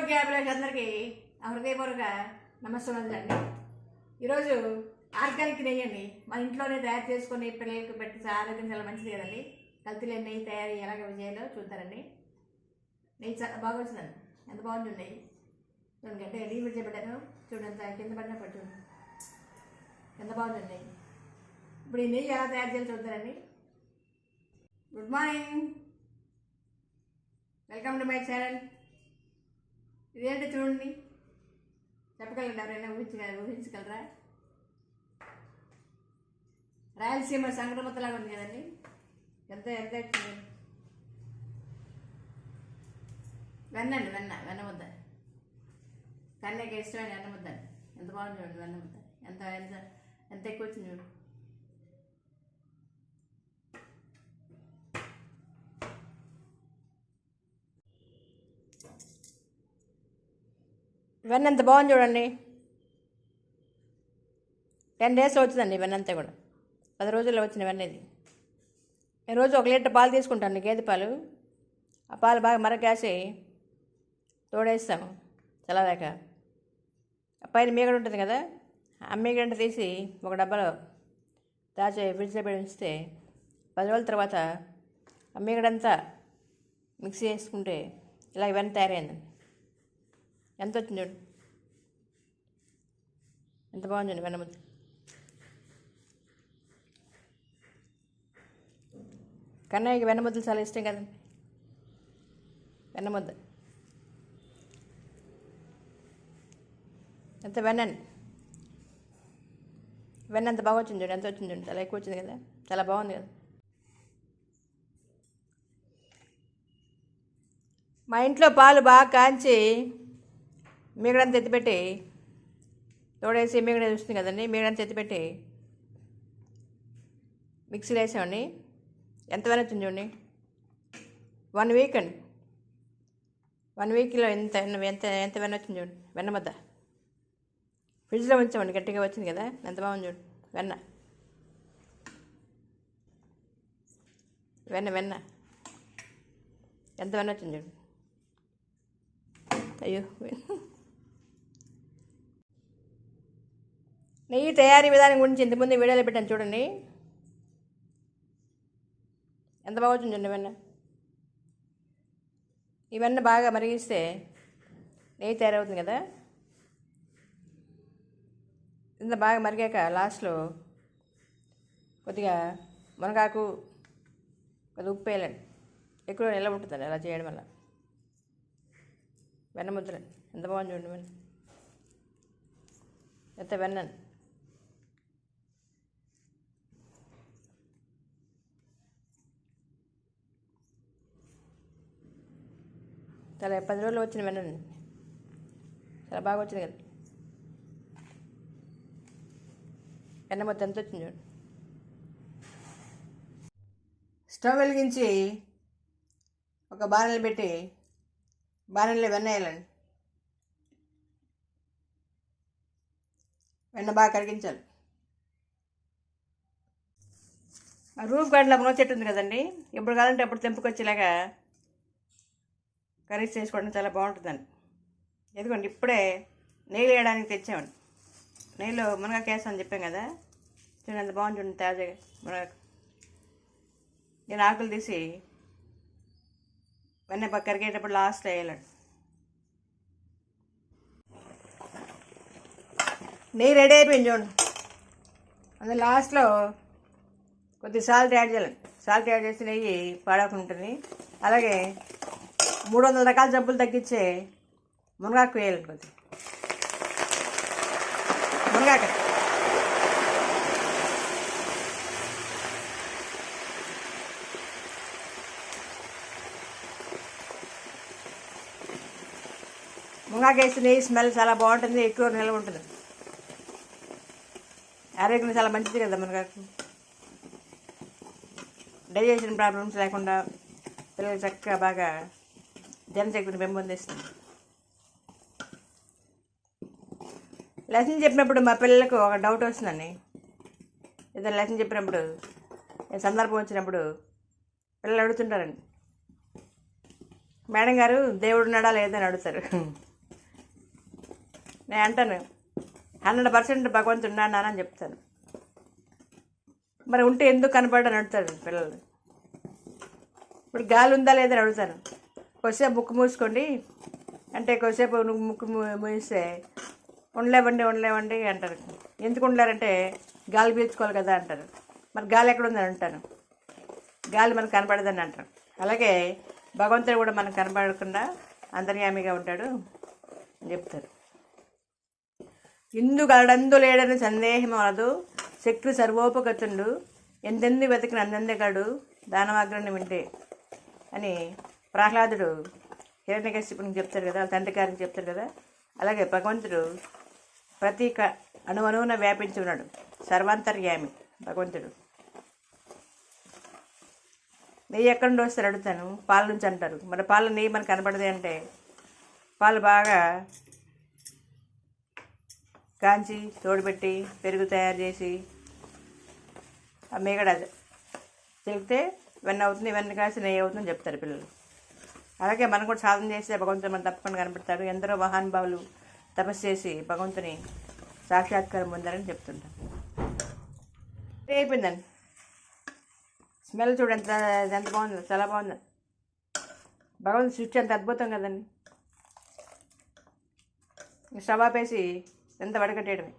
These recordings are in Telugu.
ఆరోగ్యాభిలాష్ అందరికీ హృదయపూర్వక నమస్కారం అండి ఈరోజు ఆర్గానిక్ నెయ్యి అండి మన ఇంట్లోనే తయారు చేసుకుని పిల్లలకి పెట్టి ఆరోగ్యం చాలా మంచిది కదండి. కల్తీ లేని నెయ్యి తయారు ఎలాగ చేయాలో చూద్దారండి. నెయ్యి చాలా బాగా వచ్చిందండి. ఎంత బాగుంది నెయ్యి? చూడండి అంటే డీ పెట్టాను. కింద పడిన పట్టు. ఎంత బాగుంది నెయ్యి? ఇప్పుడు ఈ నెయ్యి ఎలా తయారు చేయాలో చూద్దారండి. Good morning. Welcome to my channel. ఇదేంటో చూడండి. చెప్పగలండి ఎవరైనా ఊహించగలరా ఊహించగలరా? రాయలసీమ సంక్రమతలాగా ఉంది కదండి. ఎంత ఎంత వెన్నండి వెన్న అండి వెన్న ముద్ద కన్నీకి ఇష్టమైన వెన్న ముద్ద ఎంత బాగుంది చూడండి వెన్న ముద్ద ఎంత ఎంత ఎంత ఎక్కువ వచ్చింది చూడండి ఇవన్నీ ఎంత బాగుంది చూడండి. టెన్ డేస్ వచ్చిందండి వెన్న అంతా కూడా. పది రోజుల్లో వచ్చిన వెన్న ఇది. నేను రోజు ఒక లీటర్ పాలు తీసుకుంటాను గేదె పాలు? ఆ పాలు బాగా మరకేసి తోడేస్తాము చల్లలేక ఆ పైన మీగడ ఉంటుంది కదా ఆ మీగడ తీసి ఒక డబ్బాలో దాచి ఫ్రిడ్జ్లో పెట్టి ఉంచితే పది రోజుల తర్వాత ఆ మీగడంతా మిక్సీ చేసుకుంటే ఇలా ఇవన్నీ తయారైందండి. ఎంత వచ్చింది చూడు? ఎంత బాగుందండి వెన్నముద్ద కన్నయ్యకి వెన్నముద్దలు చాలా ఇష్టం కదండి. వెన్నముద్ద ఎంత వెన్నండి వెన్న ఎంత బాగా వచ్చింది చూడు ఎంత వచ్చింది చూడు? చాలా ఎక్కువ వచ్చింది కదా. చాలా బాగుంది కదా. మా ఇంట్లో పాలు బాగా కాంచి మీగడంతా ఎత్తిపెట్టి తోడేసి మిగడ చూస్తుంది కదండి మిగడంత ఎత్తిపెట్టి మిక్సీలో వేసామండి. ఎంత వెన వచ్చింది చూడండి. వన్ వీక్ అండి. వన్ వీక్లో ఎంత ఎంత ఎంత వెన్న వచ్చింది చూడండి. వెన్న ముద్ద. ఫ్రిడ్జ్లో ఉంచామండి గట్టిగా వచ్చింది కదా ఎంత బాగుంది చూడు. వెన్న. వెన్న వెన్న. ఎంత వెన్న వచ్చింది చూడు. అయ్యో. నెయ్యి తయారీ విధానం గురించి ఇంతకుముందు వీడియోలో పెట్టాను చూడండి. ఎంత బాగా వచ్చింది చూడండి వెన్న ఈ వెన్న బాగా మరిగిస్తే నెయ్యి తయారవుతుంది కదా. ఇంత బాగా మరిగాక లాస్ట్లో కొద్దిగా మునగాకు కొద్దిగా ఉప్పు వేయాలండి. ఎక్కువ నిల్వ ఉంటుందండి అలా చేయడం వల్ల. వెన్న ముద్దలండి. ఎంత బాగుంది చూడండి వెన్న ఎంత వెన్నండి చాలా పది రోజులు వచ్చింది వెన్నండి చాలా బాగా వచ్చింది కదా. వెన్న మొత్తం ఎంత వచ్చింది చూడండి స్టవ్ వెలిగించి ఒక బాణలు పెట్టి బాణలో వెన్న వేయాలండి. వెన్న బాగా కరిగించాలి. ఆ రూఫ్ గార్డెన్లో మునగ చెట్టు ఉంది కదండి. ఎప్పుడు కావాలంటే అప్పుడు తెంపుకొచ్చేలాగా కర్రీస్ చేసుకోవడం చాలా బాగుంటుందండి. ఎదుగోండి ఇప్పుడే నెయ్యి వేయడానికి తెచ్చామండి. నెయ్యిలో మునగా వేస్తాను చెప్పాం కదా చూడండి అంత బాగుంది చూడండి తాజాగా మునగాకు నేను ఆకులు తీసి వెన్న కరిగేటప్పుడు లాస్ట్ వేయాలండి. నెయ్యి రెడీ అయిపోయింది చూడండి. అందులో లాస్ట్లో కొద్ది సాల్ట్ యాడ్ చేయాలి సాల్ట్ యాడ్ చేసి నెయ్యి పాడకుండా ఉంటుంది. అలాగే మూడు వందల రకాల జబ్బులు తగ్గించే మునగాకు వేయాలి కొద్ది మునగాక. మునగాకు వేసి నెయ్యి స్మెల్ చాలా బాగుంటుంది ఎక్కువ నిల్వ ఉంటుంది. ఆరోగ్యం చాలా మంచిది కదా మునగాకు. డైజెషన్ ప్రాబ్లమ్స్ లేకుండా పిల్లలు చక్కగా బాగా జనశక్తిని పెంపొందిస్తుంది లెసన్ చెప్పినప్పుడు మా పిల్లలకు ఒక డౌట్ వస్తుందండి. ఏదైనా లెసన్ చెప్పినప్పుడు సందర్భం వచ్చినప్పుడు పిల్లలు అడుగుతుంటారండి. మేడం గారు దేవుడు ఉన్నాడా లేదని అడుగుతారు. నేను అంటాను హండ్రెడ్ పర్సెంట్ భగవంతుడు ఉన్నానని చెప్తాను. మరి ఉంటే ఎందుకు కనపడని? అడుగుతారు పిల్లలు. ఇప్పుడు గాలి ఉందా లేదని అడుగుతాను కొద్దిసేపు ముక్కు మూసుకోండి. అంటే కొద్దిసేపు ముక్కు మూ- ఉండలేవండి ఉండలేవండి అంటారు. ఎందుకు ఉండలేరంటే గాలి పీల్చుకోవాలి కదా అంటారు. మరి గాలి ఎక్కడుందని అంటాను గాలి మనకు కనపడదని అంటారు. అలాగే భగవంతుడు కూడా మనకు కనపడకుండా అంతర్యామిగా ఉంటాడు అని చెప్తారు. ఇందు గలడందు లేడని సందేహం వలదు. శక్తి సర్వోపగతుండు. ఎందెందు వెతికిన అందందెగాడు దానవాగ్రాన్ని వింటే అని ప్రహ్లాదుడు హిరణ్యకశ్యపునికి చెప్తారు కదా వాళ్ళ తండ్రి గారికి చెప్తారు కదా. అలాగే భగవంతుడు ప్రతి క అణువణువున వ్యాపించి ఉన్నాడు. సర్వాంతర్యామి భగవంతుడు. నెయ్యి ఎక్కడి నుండి వస్తారు అడుగుతాను? పాల నుంచి అంటారు. మన పాల నెయ్యి మనకు కనబడదు అంటే పాలు బాగా కాంచి తోడుపెట్టి పెరుగు తయారు చేసి ఆ మీగడ తిరిగితే వెన్న అవుతుంది వెన్న కాసి నెయ్యి అవుతుందని చెప్తారు పిల్లలు. అలాగే మనం కూడా సాధన చేస్తే భగవంతుడు మనం తప్పకుండా కనపడతాడు. ఎందరో మహానుభావులు తపస్సు చేసి భగవంతుని సాక్షాత్కారం పొందారని చెప్తుంటాం అయిపోయిందండి. స్మెల్ చూడు ఎంత ఎంత చాలా బాగుంది. భగవంతుని సృష్టి అంత అద్భుతం కదండి. స్టవ్ ఆపేసి ఎంత వడకట్టేయడమే.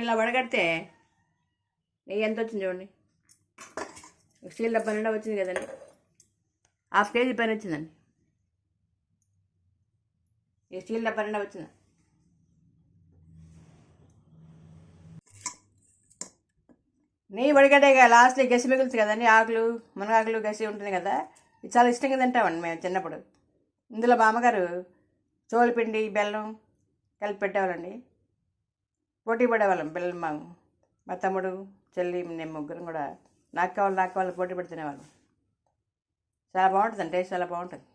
ఇలా వడగడితే నెయ్యి ఎంత వచ్చింది చూడండి. స్టీల్ డబ్బా నిండా వచ్చింది కదండి. హాఫ్ కేజీ పైన వచ్చిందండి. ఈ స్టీల్ డబ్బా నిండా వచ్చింది. నెయ్యి వడిగడ్డాక లాస్ట్లో గసి మిగులుతుంది కదండి. ఆకులు మునగాకులు గసి ఉంటుంది కదా. ఇది చాలా ఇష్టంగా తింటామండి మేము చిన్నప్పుడు. ఇందులో మా అమ్మగారు చోలపిండి బెల్లం కలిపి పెట్టేవాళ్ళండి. పోటీ పడేవాళ్ళం పిల్లలు మా మా తమ్ముడు. చెల్లి నేను ముగ్గురం కూడా నాకు కావాలి నాకు కావాలి పోటీ పడి తినేవాళ్ళం. చాలా బాగుంటుంది టేస్ట్ చాలా బాగుంటుంది.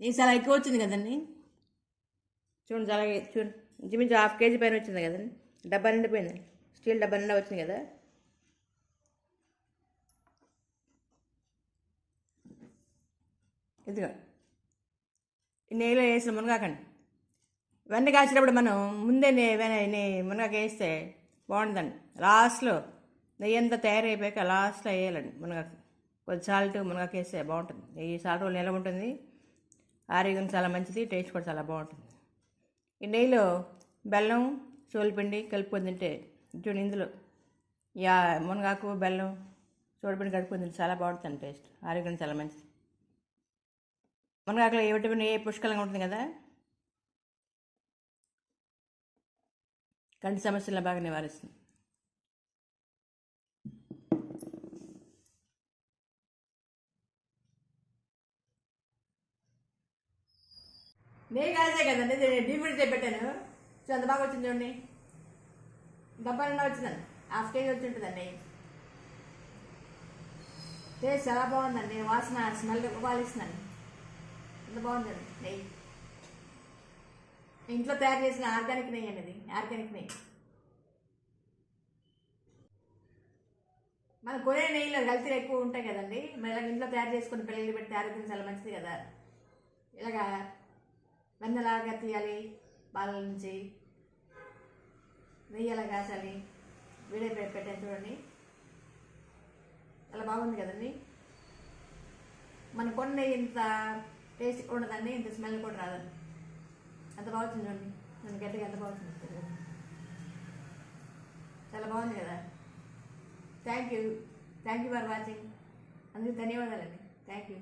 ఈ చాలా ఎక్కువ వచ్చింది కదండి? చూడండి చాలా చూడండి. ఇంచుమించు హాఫ్ కేజీ పైన వచ్చింది కదండి? డబ్బా నిండిపోయింది స్టీల్ డబ్బా నిండా వచ్చింది కదా? ఇదిగో. నెయ్యిలో వేసిన మునగాకండి. ఇవన్నీ కాసినప్పుడు మనం ముందే నే మునగాకు వేస్తే బాగుంటుందండి. లాస్ట్లో నెయ్యంతా తయారైపోయాక లాస్ట్లో వేయాలండి మునగాకు. కొద్ది సాల్ట్ మునగాకు వేస్తే బాగుంటుంది. ఈ సాల్ట్ రోజులు నిలవ ఉంటుంది. ఆరోగ్యం చాలా మంచిది టేస్ట్ కూడా చాలా బాగుంటుంది. ఈ నెయ్యిలో బెల్లం సోలిపిండి కలుపుకొని తింటే చూడండి ఇందులో. యా మునగాకు బెల్లం సోడిపిండి కలుపుకొని తింటే చాలా బాగుంటుంది టేస్ట్. ఆరోగ్యం చాలా మంచిది. మునగాకులో ఏ విటమిన్ ఏ పుష్కలంగా ఉంటుంది కదా? కంటి సమస్యలను బాగా నివారిస్తుంది. నేను కాదే కదండి నేను డీప్ చేపెట్టాను పెట్టాను. సో అంత బాగా వచ్చింది చూడండి. డబ్బా వచ్చిందండి హాఫ్ కేజీ వచ్చి ఉంటుందండి. టేస్ట్ చాలా బాగుందండి. వాసన స్మెల్ పాలిస్తుందండి. ఎంత బాగుందండి నెయ్యి. ఇంట్లో తయారు చేసిన ఆర్గానిక్ నెయ్యి అండి ఆర్గానిక్ నెయ్యి. మన కొనే నెయ్యిలో కల్తీలు ఎక్కువ ఉంటాయి కదండి. మరి ఇలాగ ఇంట్లో తయారు చేసుకుని పిల్లలు పెడితే ఆరోగ్యం చాలా మంచిది కదా. ఇలాగా వెన్నలాగా తీయాలి పాల నుంచి నెయ్యి ఎలా కాసాలి వీడియో పెట్టాను చూడండి. చాలా బాగుంది కదండి. మన కొన్ని ఇంత టేస్ట్ కూడా ఉండదండి ఇంత స్మెల్ కూడా రాదండి. ఎంత బాగుంది చూడండి నన్ను గడ్డకి ఎంత బాగుంది చాలా బాగుంది కదా. Thank you thank you for watching అందుకు ధన్యవాదాలండి. Thank you